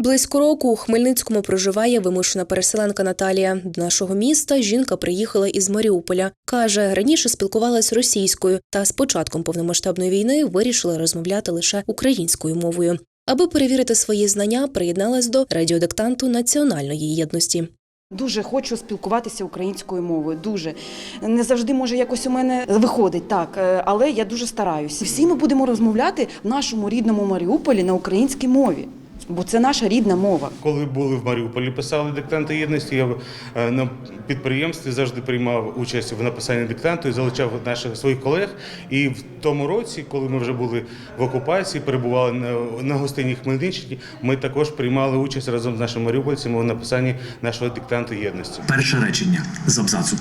Близько року у Хмельницькому проживає вимушена переселенка Наталія. До нашого міста жінка приїхала із Маріуполя. Каже, раніше спілкувалась російською, та з початком повномасштабної війни вирішила розмовляти лише українською мовою. Аби перевірити свої знання, приєдналась до радіодиктанту національної єдності. Дуже хочу спілкуватися українською мовою. Дуже не завжди може якось у мене виходить так, е, але я дуже стараюся. Всі ми будемо розмовляти в нашому рідному Маріуполі на українській мові, бо це наша рідна мова. Коли були в Маріуполі, писали диктанти єдності. Я е, на підприємстві завжди приймав участь в написанні диктанту і залучав наших своїх колег. І в тому році, коли ми вже були в окупації, перебували на, на гостині Хмельниччині, ми також приймали участь разом з нашими маріупольцями у написанні нашого диктанту єдності. Перше речення з абзацу.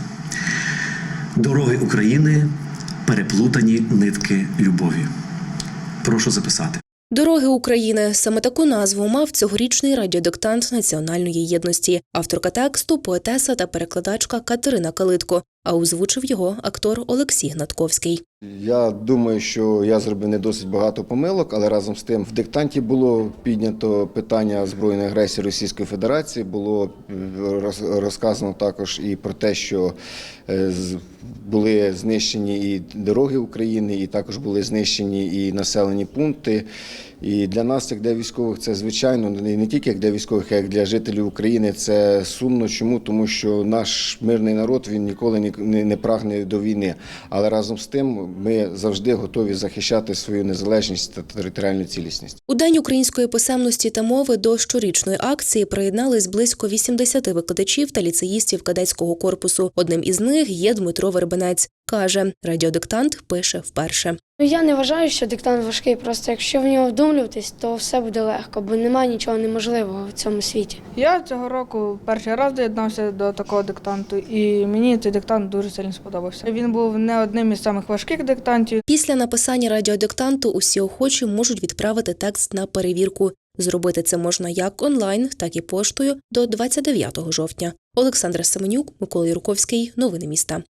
Дороги України переплутані нитки любові. Прошу записати. Дороги України саме таку назву мав цьогорічний радіодиктант національної єдності. Авторка тексту, поетеса та перекладачка Катерина Калитко. А озвучив його актор Олексій Гнатковський. Я думаю, що я зробив не досить багато помилок, але разом з тим в диктанті було піднято питання збройної агресії Російської Федерації. Було розказано також і про те, що е, були знищені і дороги України, і також були знищені і населені пункти. І для нас, як для військових, це звичайно не тільки як для військових, як для жителів України. Це сумно. Чому? Тому що наш мирний народ він ніколи не прагне до війни. Але разом з тим ми завжди готові захищати свою незалежність та територіальну цілісність. У День української писемності та мови до щорічної акції приєднались близько 80 викладачів та ліцеїстів кадетського корпусу. Одним із них є Дмитро Вербенець. Каже, радіодиктант пише вперше. Ну, я не вважаю, що диктант важкий. Просто якщо в нього вдумлюватись, то все буде легко, бо немає нічого неможливого в цьому світі. Я цього року перший раз доєднався до такого диктанту, і мені цей диктант дуже сильно сподобався. Він був не одним із самих важких диктантів. Після написання радіодиктанту усі охочі можуть відправити текст на перевірку. Зробити це можна як онлайн, так і поштою до 29 жовтня. Олександра Семенюк, Микола Юрковський. Новини міста.